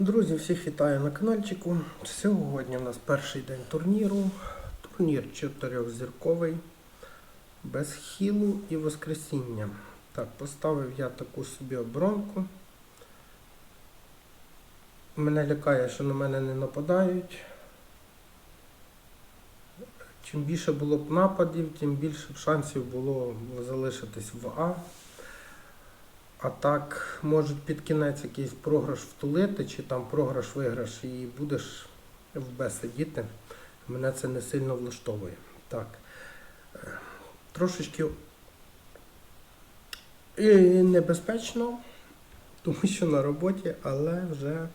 Друзі, всіх вітаю на каналчику. Сьогодні у нас перший день турніру. Турнір чотирьохзірковий, без хілу і воскресіння. Так, поставив я таку собі оборонку. Мене лякає, що на мене не нападають. Чим більше було б нападів, тим більше б шансів було залишитись в А. А так, може під кінець якийсь програш втулити, чи там програш-виграш, і будеш в Б сидіти. Мене це не сильно влаштовує. Так. Трошечки і небезпечно, тому що на роботі, але вже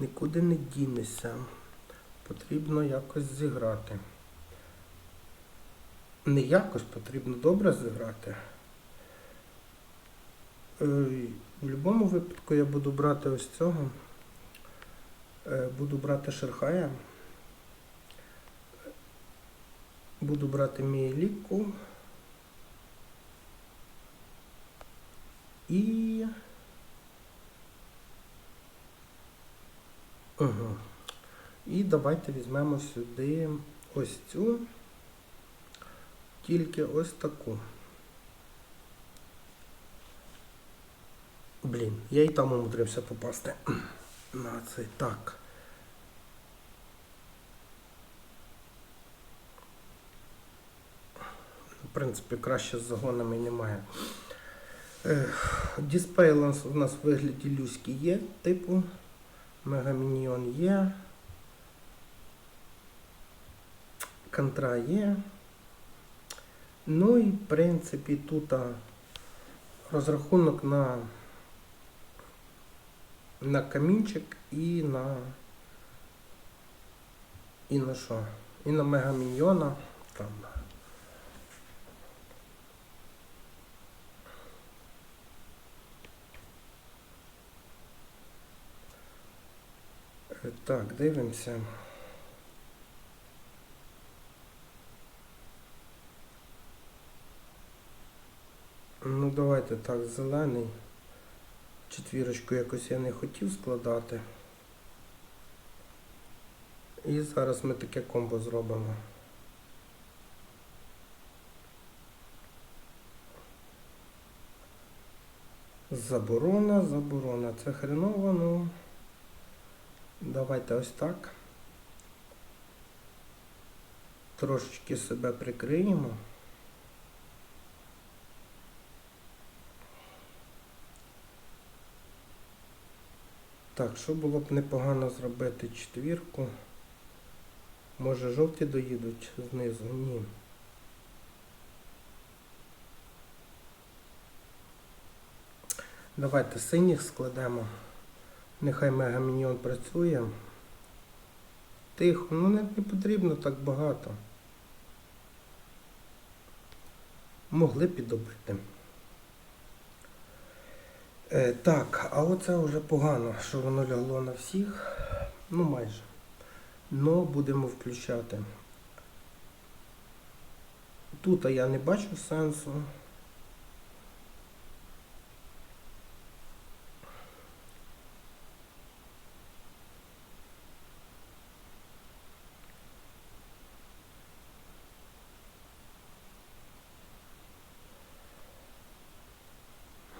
нікуди не дінешся. Потрібно якось зіграти. Не якось потрібно добре зіграти. Е, В будь-якому випадку я буду брати ось цього. Е, Буду брати Шерхая. Буду брати Міеліку. І. Угу. І давайте візьмемо сюди ось цю. Тільки ось таку. Блін, я і там умудрився попасти. На цей так. В принципі, краще з загонами немає. Діспей у нас, у нас в вигляді люськи є, типу. Мегамініон є. Контра є. Ну і в принципі тут розрахунок на на камінчик і на. І на що? І на мегаміньйона. Там. Е, Так, дивимося. Ну, давайте так, зелений. Четвірочку якось я не хотів складати. І зараз ми таке комбо зробимо. Заборона, заборона. Це хреново, ну. Давайте ось так. Трошечки себе прикриємо. Так, що було б непогано зробити четвірку? Може жовті доїдуть знизу? Ні. Давайте синіх складемо. Нехай мегамініон працює. Тихо, ну не, потрібно так багато. Могли підобрити. Е, так, а оце вже погано, що воно лягло на всіх. Ну майже. Но будемо включати. Тут я не бачу сенсу.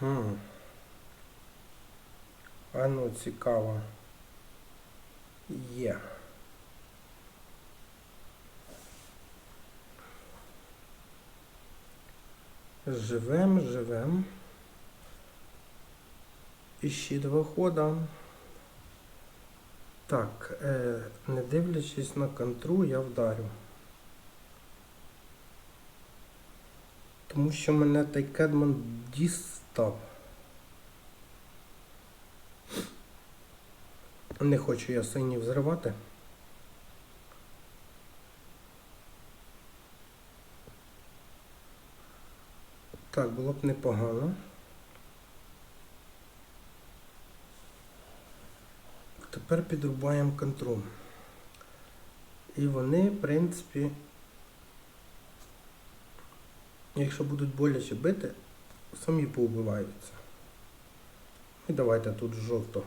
Хм. Цікаво. Є. Живем, живем. І ще два хода. Так, е, не дивлячись на контру, я вдарю. Тому що мене той кедман дістав. Не хочу я синів зривати. Так, було б непогано. Тепер підрубаємо контроль. І вони, в принципі, якщо будуть боляче бити, самі поубиваються. І давайте тут жовтого.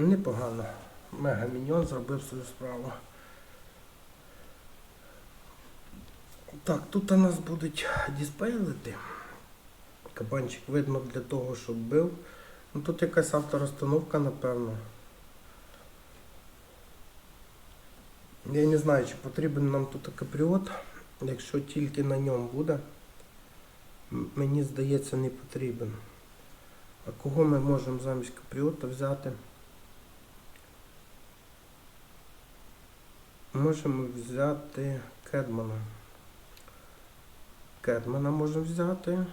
Непогано. Мега Міньйон зробив свою справу. Так, тут у нас будуть діспейлити. Кабанчик видно для того, щоб бив. Ну тут якась авторозстановка, напевно. Я не знаю, чи потрібен нам тут капріот. Якщо тільки на ньому буде, мені здається, не потрібен. А кого ми можемо замість капріота взяти? Можемо взяти Кедмана. Кедмана можемо взяти.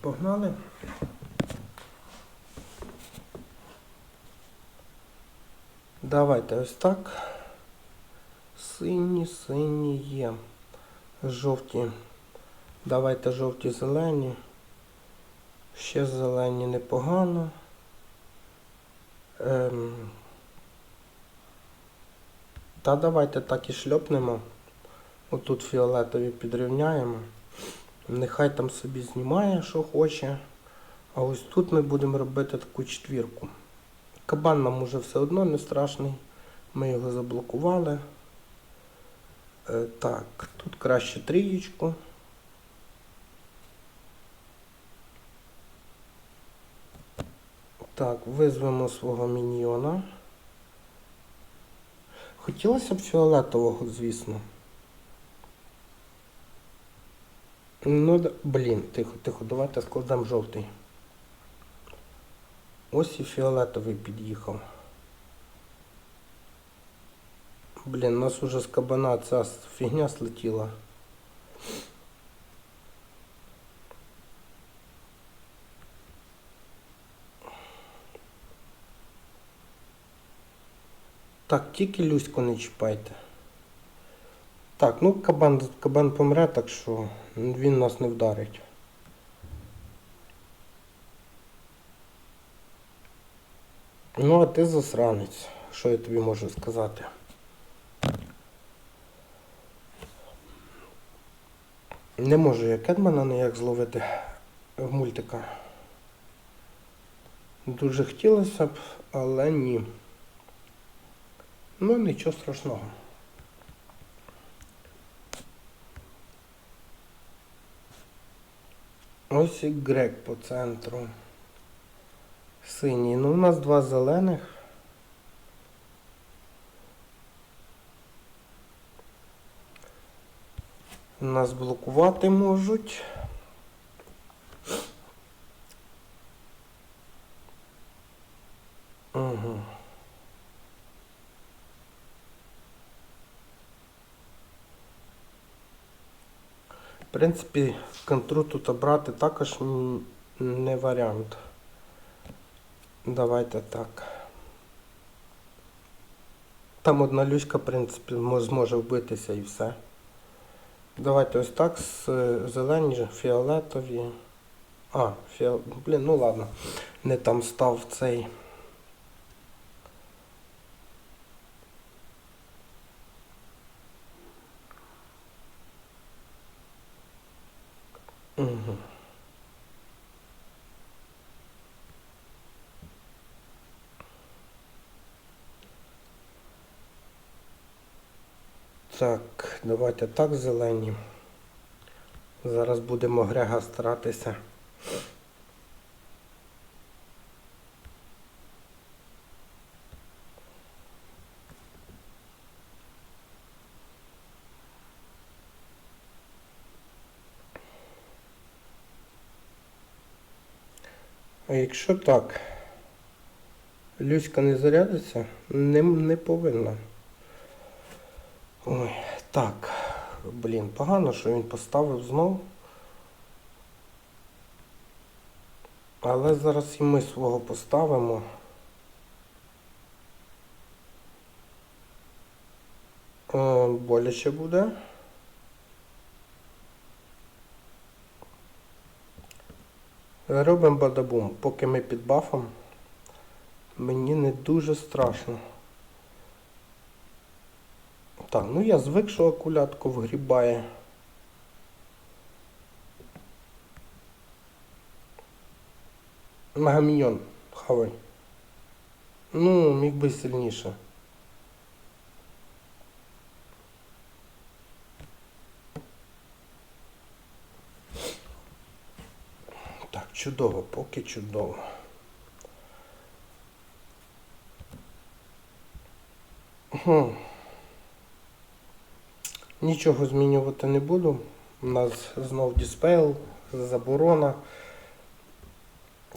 Погнали. Давайте ось так. Сині, сині є. Жовті. Давайте жовті зелені. Ще зелені непогано. Ем. Та давайте так і шльопнемо. Отут фіолетові підрівняємо. Нехай там собі знімає, що хоче. А ось тут ми будемо робити таку четвірку. Кабан нам уже все одно не страшний. Ми його заблокували. Е, так, тут краще трієчку. Так, визвемо свого міньйона. Хотілося б фіолетового, звісно. Ну, блін, тихо, тихо, давайте складемо жовтий. Ось і фіолетовий під'їхав. Блін, у нас уже з кабана ця фігня слетіла. Так, тільки Люську не чіпайте. Так, ну кабан, кабан помре, так що він нас не вдарить. Ну, а ти засранець. Що я тобі можу сказати? Не можу я Кедмана ніяк зловити в мультика. Дуже хотілося б, але ні. Ну, нічого страшного. Ось і грек по центру. Синій. Ну, у нас два зелених. Нас блокувати можуть. Угу. В принципі, контру тут обрати також не варіант. Давайте так. Там одна люська, в принципі, зможе вбитися і все. Давайте ось так з зелені, фіолетові. А, фіол... Блін, ну ладно. Не там став цей. Угу. Так, давайте так зелені. Зараз будемо Грега старатися. А якщо так, Люська не зарядиться, не, не повинна. Ой, так. Блін, погано, що він поставив знов. Але зараз і ми свого поставимо. Е, боляче буде. Робимо бадабум. Поки ми під бафом, мені не дуже страшно. Так, ну я звик, що акулятку вгрібає. Мегаміньон, хавай. Ну, міг би сильніше. Так, чудово, поки чудово. Хм. Нічого змінювати не буду. У нас знов диспейл, заборона.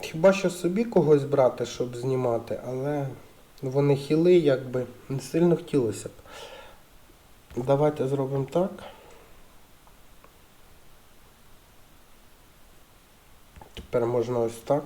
Хіба що собі когось брати, щоб знімати, але вони хіли, якби не сильно хотілося б. Давайте зробимо так. Тепер можна ось так.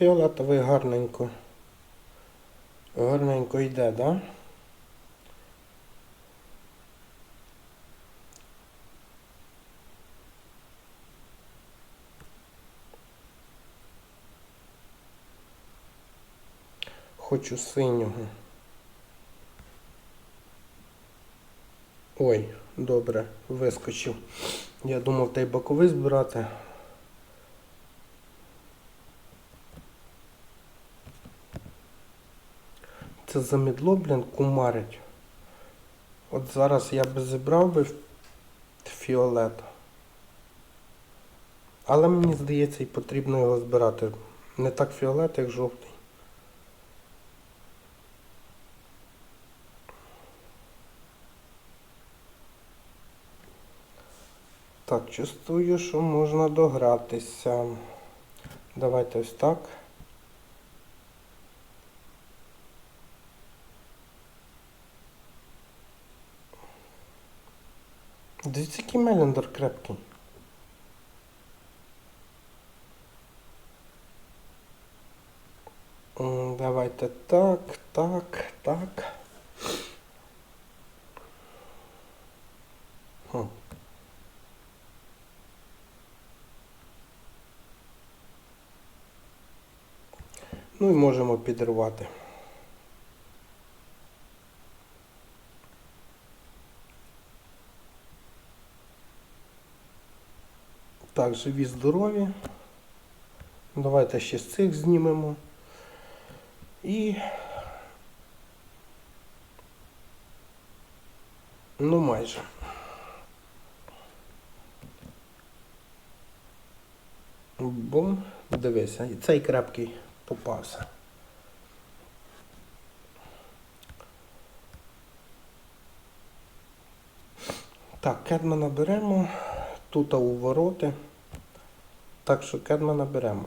Фіолетовий гарненько. Гарненько йде, да? Хочу синього. Ой, добре, вискочив. Я думав той боковий збирати. Замідло, блін, кумарить. От зараз я би зібрав би фіолет. Але мені здається, і потрібно його збирати. Не так фіолет, як жовтий. Так, чувствую, що можна догратися. Давайте ось так. Дивіться, який Мелендер крепкий. Давайте так, так, так. Ну і можемо підривати. Так, живі здорові. Давайте ще з цих знімемо. І. Ну майже. Бум, дивися, і цей крепкий попався. Так, кедмана беремо. Тут у вороти. Так що кедмана беремо.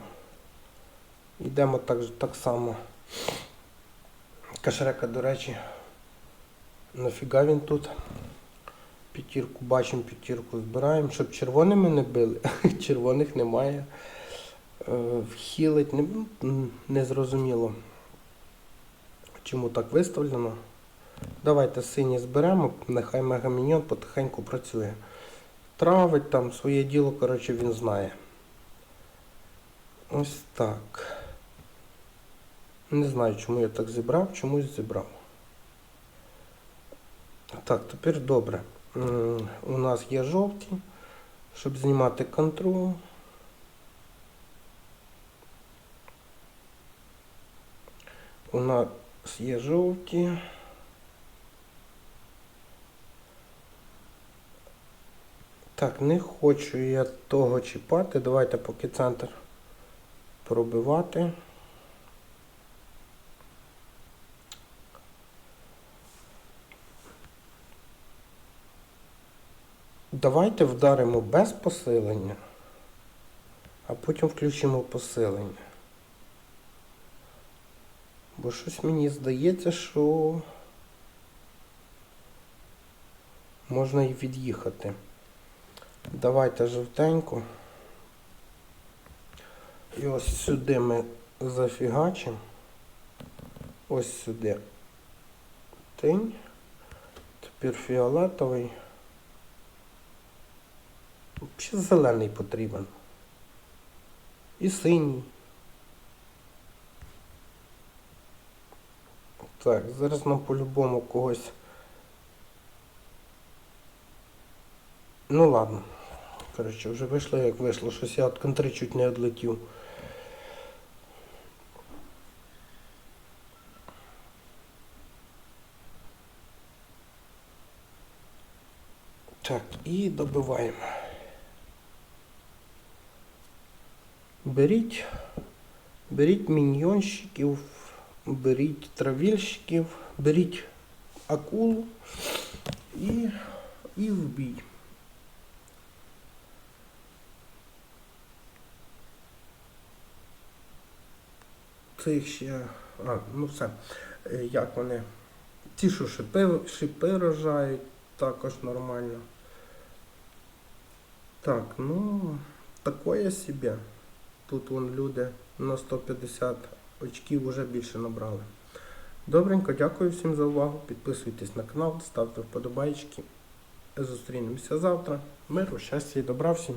Йдемо так, так само. Кашрека, до речі, нафіга він тут. П'ятірку бачимо, п'ятірку збираємо, щоб червоними не били. Червоних немає. Е, Вхилить не, м, чому так виставлено. Давайте сині зберемо, нехай мегаміньон потихеньку працює. Травить там своє діло, коротше, він знає. Ось так. Не знаю, чому я так зібрав, чомусь зібрав. Так, тепер добре. У нас є жовті, щоб знімати контрол. У нас є жовті. Так, не хочу я того чіпати. Давайте поки центр пробивати. Давайте вдаримо без посилення, а потім включимо посилення. Бо щось мені здається, що можна і від'їхати. Давайте жовтенько. І ось сюди ми зафігачимо. Ось сюди тинь. Тепер фіолетовий. Ще зелений потрібен. І синій. Так, зараз нам по-любому когось. Ну ладно. Коротше, вже вийшло, як вийшло, щось я от контри чуть не відлетів. Так, і добиваємо. Беріть, беріть міньйонщиків, беріть травільщиків, беріть акулу і, і в бій. Це їх ще. А, ну все. Е, Як вони? Ті, що шипи, шипи рожають, також нормально. Так, ну, такое себе. Тут вон люди на 150 очків вже більше набрали. Добренько, дякую всім за увагу. Підписуйтесь на канал, ставте вподобайки. Зустрінемося завтра. Миру, щастя і добра всім.